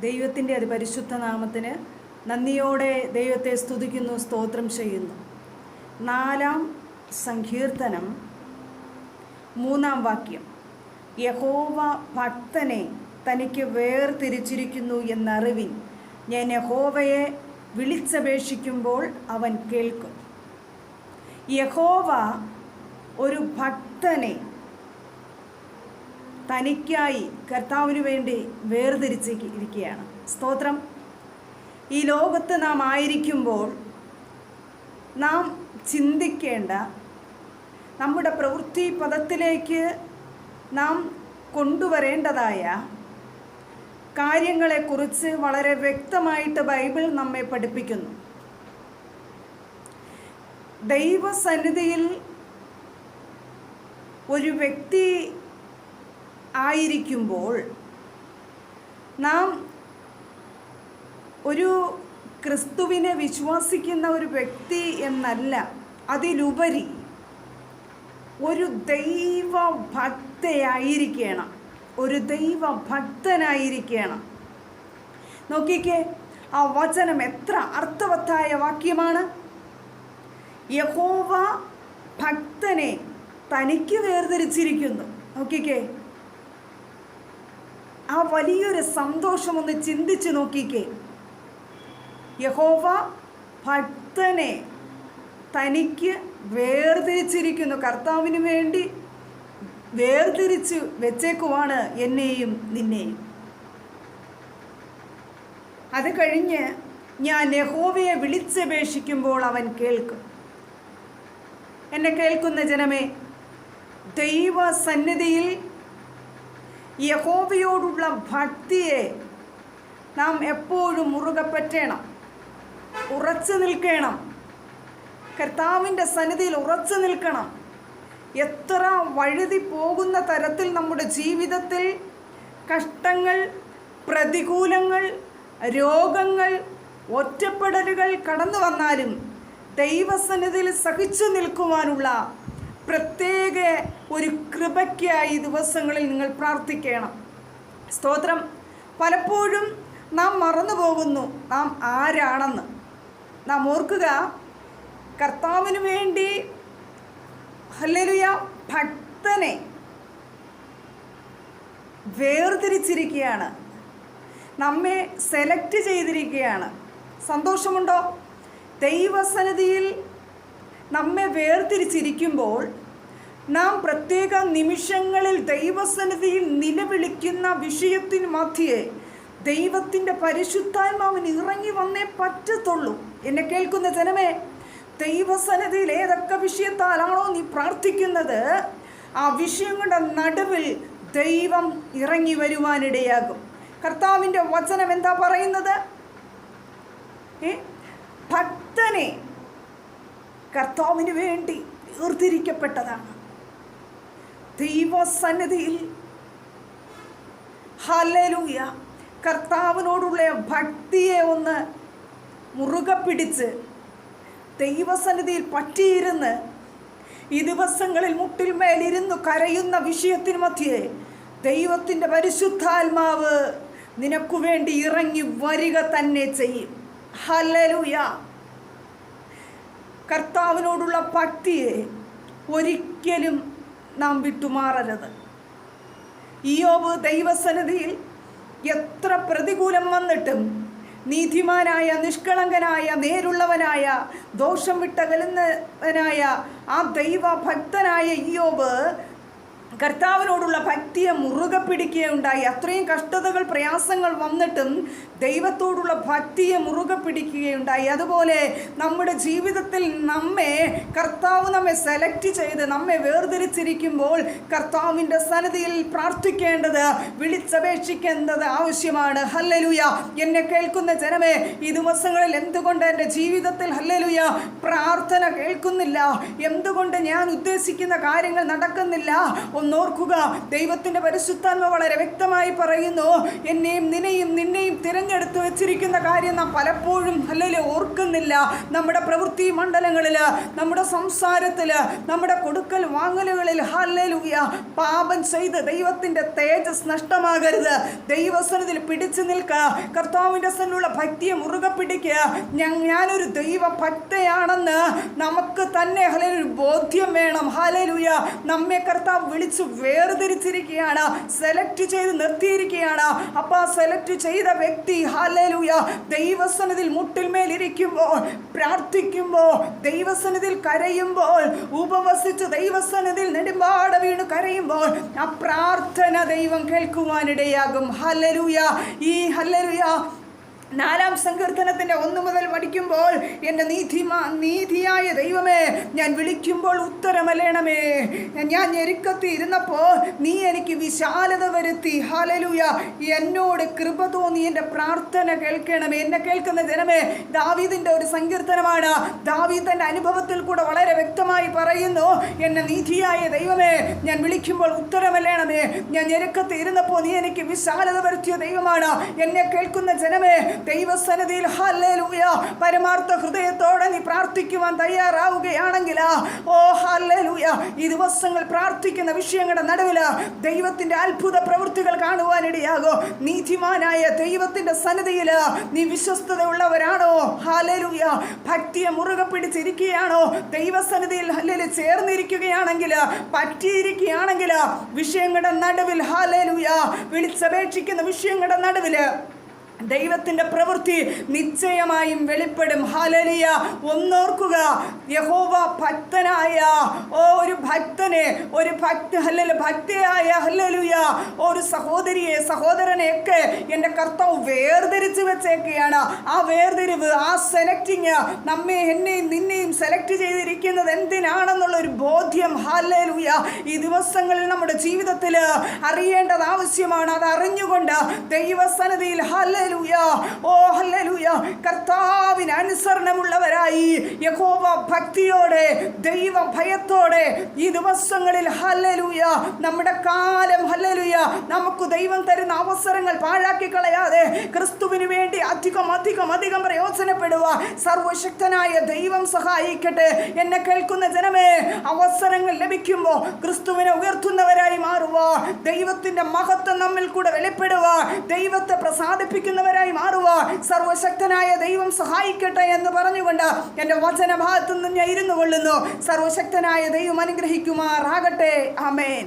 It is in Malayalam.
ദൈവത്തിന്റെ അത് പരിശുദ്ധ നാമത്തിന് നന്ദിയോടെ ദൈവത്തെ സ്തുതിക്കുന്നു സ്തോത്രം ചെയ്യുന്നു. നാലാം സങ്കീർത്തനം മൂന്നാം വാക്യം. യഹോവ ഭക്തനെ തനിക്ക് വേർതിരിച്ചിരിക്കുന്നു എന്നറിവിൻ ഞാൻ യഹോവയെ വിളിച്ചപേക്ഷിക്കുമ്പോൾ അവൻ കേൾക്കും. യഹോവ ഒരു ഭക്തനെ തനിക്കായി കർത്താവിന് വേണ്ടി വേർതിരിച്ച് ഇരിക്കുകയാണ് സ്തോത്രം. ഈ ലോകത്ത് നാം ആയിരിക്കുമ്പോൾ നാം ചിന്തിക്കേണ്ട നമ്മുടെ പ്രവൃത്തി പദത്തിലേക്ക് നാം കൊണ്ടുവരേണ്ടതായ കാര്യങ്ങളെക്കുറിച്ച് വളരെ വ്യക്തമായിട്ട് ബൈബിൾ നമ്മെ പഠിപ്പിക്കുന്നു. ദൈവസന്നിധിയിൽ ഒരു വ്യക്തി ആയിരിക്കുമ്പോൾ നാം ഒരു ക്രിസ്തുവിനെ വിശ്വസിക്കുന്ന ഒരു വ്യക്തി എന്നല്ല അതിലുപരി ഒരു ദൈവ ഭക്തയായിരിക്കണം ഒരു ദൈവ ഭക്തനായിരിക്കണം നോക്കിക്കേ ആ വചനം എത്ര അർത്ഥവത്തായ വാക്യമാണ്. യഹോവ ഭക്തനെ തനിക്ക് വേർതിരിച്ചിരിക്കുന്നു. നോക്കിക്കേ ആ വലിയൊരു സന്തോഷം ഒന്ന് ചിന്തിച്ച് നോക്കിക്കേ. യഹോവ ഭക്തനെ തനിക്ക് വേർതിരിച്ചിരിക്കുന്നു. കർത്താവിന് വേണ്ടി വേർതിരിച്ച് വെച്ചേക്കുവാണ് എന്നെയും നിന്നെയും. അത് കഴിഞ്ഞ് ഞാൻ യഹോവയെ വിളിച്ചപേക്ഷിക്കുമ്പോൾ അവൻ കേൾക്കും. എന്നെ കേൾക്കുന്ന ജനമേ ദൈവസന്നിധിയിൽ യഹോവയോടുള്ള ഭക്തിയെ നാം എപ്പോഴും മുറുകെ പറ്റണം. ഉറച്ചു നിൽക്കണം. കർത്താവിന്റെ സന്നിധിയിൽ ഉറച്ചു നിൽക്കണം. എത്ര വഴുതി പോകുന്ന തരത്തിൽ നമ്മുടെ ജീവിതത്തിൽ കഷ്ടങ്ങൾ പ്രതികൂലങ്ങൾ രോഗങ്ങൾ ഒറ്റപ്പെടലുകൾ കടന്നു വന്നാലും ദൈവസന്നിധിയിൽ സഹിച്ചു നിൽക്കുവാനുള്ള പ്രത്യേക ഒരു കൃപയ്ക്കായി ദിവസങ്ങളിൽ നിങ്ങൾ പ്രാർത്ഥിക്കണം. സ്തോത്രം. പലപ്പോഴും നാം മറന്നു പോകുന്നു. നാം ആരാണെന്ന്. നാം ഓർക്കുക കർത്താവിന് വേണ്ടി ഹല്ലലുയ ഭക്തനെ വേർതിരിച്ചിരിക്കുകയാണ്. നമ്മെ സെലക്ട് ചെയ്തിരിക്കുകയാണ്. സന്തോഷമുണ്ടോ? ദൈവസന്നിധിയിൽ നമ്മെ വേർതിരിച്ചിരിക്കുമ്പോൾ നാം പ്രത്യേക നിമിഷങ്ങളിൽ ദൈവസന്നിധിയിൽ നിലവിളിക്കുന്ന വിഷയത്തിന് മധ്യേ ദൈവത്തിന്റെ പരിശുദ്ധാത്മാവൻ ഇറങ്ങി വന്നേ പറ്റത്തുള്ളൂ. എന്നെ കേൾക്കുന്ന ജനമേ ദൈവസന്നിധിയിൽ ഏതൊക്കെ വിഷയത്താലാണോ നീ പ്രാർത്ഥിക്കുന്നത് ആ വിഷയങ്ങളുടെ നടുവിൽ ദൈവം ഇറങ്ങി വരുവാനിടയാകും. കർത്താവിന്റെ വചനം എന്താ പറയുന്നത്? ഭക്തനെ കർത്താവിന് വേണ്ടി വേർതിരിക്കപ്പെട്ടതാണ്. ദൈവസന്നിധിയിൽ ഹലലൂയ കർത്താവിനോടുള്ള ഭക്തിയെ ഒന്ന് മുറുകെ പിടിച്ച് ദൈവസന്നിധിയിൽ പറ്റിയിരുന്ന് ഈ ദിവസങ്ങളിൽ മുട്ടിൽ മേലിരുന്നു കരയുന്ന വിഷയത്തിന് മധ്യേ ദൈവത്തിന്റെ പരിശുദ്ധാത്മാവ് നിനക്കു വേണ്ടി ഇറങ്ങി വരിക തന്നെ ചെയ്യും. ഹലലുയ കർത്താവിനോടുള്ള ഭക്തിയെ ഒരിക്കലും നാം വിട്ടുമാറരുത്. ഇയോബ് ദൈവസന്നിധിയിൽ എത്ര പ്രതികൂലം വന്നിട്ടും നീതിമാനായ നിഷ്കളങ്കനായ നേരുള്ളവനായ ദോഷം വിട്ടകലുന്നവനായ ആ ദൈവഭക്തനായ ഇയോബ് കർത്താവിനോടുള്ള ഭക്തിയെ മുറുകെ പിടിക്കുകയുണ്ടായി. അത്രയും കഷ്ടതകൾ പ്രയാസങ്ങൾ വന്നിട്ടും ദൈവത്തോടുള്ള ഭക്തിയെ മുറുകെ പിടിക്കുകയുണ്ടായി. അതുപോലെ നമ്മുടെ ജീവിതത്തിൽ നമ്മെ കർത്താവ് നമ്മെ സെലക്ട് ചെയ്ത് നമ്മെ വേർതിരിച്ചിരിക്കുമ്പോൾ കർത്താവിന്റെ സന്നിധിയിൽ പ്രാർത്ഥിക്കേണ്ടത് വിളിച്ചപേക്ഷിക്കേണ്ടത് ആവശ്യമാണ്. ഹല്ലലുയ. എന്നെ കേൾക്കുന്ന ജനമേ ഈ ദിവസങ്ങളിൽ എന്തുകൊണ്ട് എന്റെ ജീവിതത്തിൽ ഹല്ലലുയ പ്രാർത്ഥന കേൾക്കുന്നില്ല? എന്തുകൊണ്ട് ഞാൻ ഉദ്ദേശിക്കുന്ന കാര്യങ്ങൾ നടക്കുന്നില്ല? ഒന്നോർക്കുക. ദൈവത്തിന്റെ പരിശുദ്ധാത്മ വളരെ വ്യക്തമായി പറയുന്നു എന്നെയും നിന്നെയും നിന്നെയും തിരഞ്ഞെടുത്ത് വെച്ചിരിക്കുന്ന കാര്യം നാം പലപ്പോഴും അല്ലെങ്കിൽ ഓർക്കുന്നില്ല. നമ്മുടെ പ്രവൃത്തി മണ്ഡലങ്ങളിൽ നമ്മുടെ സംസാരത്തിൽ നമ്മുടെ കൊടുക്കൽ വാങ്ങലുകളിൽ ഹല്ലേലൂയ. പാപം ചെയ്ത് ദൈവത്തിന്റെ തേജസ് നഷ്ടമാകരുത്. ദൈവസനത്തിൽ പിടിച്ചു നിൽക്കുക കർത്താവിന്റെ സനിലുള്ള ഭക്തിയെ മുറുകെ പിടിക്കുക ഞാനൊരു ദൈവ ഭക്തയാണെന്ന് നമുക്ക് തന്നെ ഹലൊരു ബോധ്യം വേണം. ഹലലുയ നമ്മെ കർത്താവ് വിളിച്ച് വേർതിരിച്ചിരിക്കുകയാണ്. സെലക്ട് ചെയ്ത് നിർത്തിയിരിക്കുകയാണ്. അപ്പൊ ആ സെലക്ട് ചെയ്ത വ്യക്തി ഹലലുയ ദൈവസനത്തിൽ മുട്ടിൽമേലിരിക്കുമ്പോൾ പ്രാർത്ഥിക്കുമ്പോൾ ദൈവസനത്തിൽ കരയുമ്പോൾ ഉപവസിച്ച് ദൈവസനത്തിൽ നെടുമ്പാട വീണ് കരയുമ്പോൾ ആ പ്രാർത്ഥന ദൈവം കേൾക്കുവാനിടയാകും. ഹലലുയ ഈ ഹലലുയ നാലാം സങ്കീർത്തനത്തിന്റെ ഒന്ന് മുതൽ പഠിക്കുമ്പോൾ എന്റെ നീതിമാ നീതിയായ ദൈവമേ ഞാൻ വിളിക്കുമ്പോൾ ഉത്തരമലയണമേ ഞാൻ ഞെരുക്കത്തി ഇരുന്നപ്പോൾ നീ എനിക്ക് വിശാലത വരുത്തി. ഹാലലൂയ എന്നോട് കൃപ തോന്നി. എന്റെ പ്രാർത്ഥന കേൾക്കണമേ. എന്നെ കേൾക്കുന്ന ജനമേ ദാവീദിന്റെ ഒരു സങ്കീർത്തനമാണ്. ദാവീദ് തന്റെ അനുഭവത്തിൽ കൂടെ വളരെ വ്യക്തമായി പറയുന്നു എന്നെ നീതിയായ ദൈവമേ ഞാൻ വിളിക്കുമ്പോൾ ഉത്തരമല്ലേണമേ. ഞാൻ ഞെരുക്കത്തി ഇരുന്നപ്പോൾ നീ എനിക്ക് വിശാലത വരുത്തിയ ദൈവമാണ്. എന്നെ കേൾക്കുന്ന ജനമേ ദൈവസന്നിധിയിൽ ഹല്ലേലൂയ. പരമാർത്ഥ ഹൃദയത്തോടെ നീ പ്രാർത്ഥിക്കുവാൻ തയ്യാറാവുകയാണെങ്കിൽ ഓ ഹല്ലേലൂയ. ഈ ദിവസങ്ങൾ പ്രാർത്ഥിക്കുന്ന വിഷയങ്ങളുടെ നടുവിൽ ദൈവത്തിന്റെ അത്ഭുത പ്രവൃത്തികൾ കാണുവാനിടയാകോ നീതിമാനായ ദൈവത്തിന്റെ സന്നിധിയിൽ നീ വിശ്വസ്തതയുള്ളവരാണോ? ഹാലലൂയ ഭക്തിയെ മുറുകെ പിടിച്ചിരിക്കുകയാണോ? ദൈവസന്നിധിയിൽ ഹല്ലേലു ചേർന്നിരിക്കുകയാണെങ്കിൽ പറ്റിയിരിക്കുകയാണെങ്കിൽ വിഷയങ്ങളുടെ നടുവിൽ ഹാലലൂയ വിളിച്ചപേക്ഷിക്കുന്ന വിഷയങ്ങളുടെ നടുവിൽ ദൈവത്തിന്റെ പ്രവൃത്തി നിശ്ചയമായും വെളിപ്പെടും. ഹലലിയ ഒന്നോർക്കുക. യഹോവ ഭക്തനായ ഓ ഒരു ഭക്തനെ ഒരു ഭക്ത ഹല്ലല ഭക്തയായ ഹല്ലലുയ ഒരു സഹോദരിയെ സഹോദരനെയൊക്കെ എന്റെ കർത്താവ് വേർതിരിച്ച് വെച്ചേക്കുകയാണ് ആ വേർതിരിവ് ആ സെലക്ടിങ് നമ്മെ എന്നെയും നിന്നെയും സെലക്ട് ചെയ്തിരിക്കുന്നത് എന്തിനാണെന്നുള്ള ഒരു ബോധ്യം ഹല്ലേലൂയ ഈ ദിവസങ്ങളിൽ നമ്മുടെ ജീവിതത്തിൽ അറിയേണ്ടത് ആവശ്യമാണ്. അത് അറിഞ്ഞുകൊണ്ട് ദൈവസന്നിധിയിൽ ഹല്ലേലൂയ. ഓ ഹല്ലേലൂയ. കർത്താവിന് അനുസരണമുള്ളവരായി യഹോവ ഭക്തിയോടെ ദൈവ ഭയത്തോടെ ഈ ദിവസങ്ങളിൽ ഹല്ലേലൂയ നമ്മുടെ കാലം ഹല്ലേലൂയ നമുക്ക് ദൈവം തരുന്ന അവസരങ്ങൾ പാഴാക്കി കളയാതെ ക്രിസ്തുവിന് വേണ്ടി അധികം അധികം അധികം പ്രയോജനപ്പെടുക. സർവശക്തനായ ദൈവം സഹായിക്കട്ടെ. എന്നെ കേൾക്കുന്ന ജനമേ അവസരങ്ങൾ ലഭിക്കുമ്പോൾ ക്രിസ്തുവിനെ ഉയർത്തുന്നവരായി മാറുക. ദൈവത്തിന്റെ മഹത്വം നമ്മിൽ കൂടെ വെളിപ്പെടുക. ദൈവത്തെ പ്രസാദിപ്പിക്കുന്നവരായി മാറുക. സർവശക്തനായ ദൈവം സഹായിക്കട്ടെ എന്ന് പറഞ്ഞുകൊണ്ട് എന്റെ വചനഭാഗത്തു നിന്ന് ഞാൻ ഇരുന്നു കൊള്ളുന്നു. സർവശക്തനായ ദൈവം അനുഗ്രഹിക്കുമാറാകട്ടെ. ആമേൻ.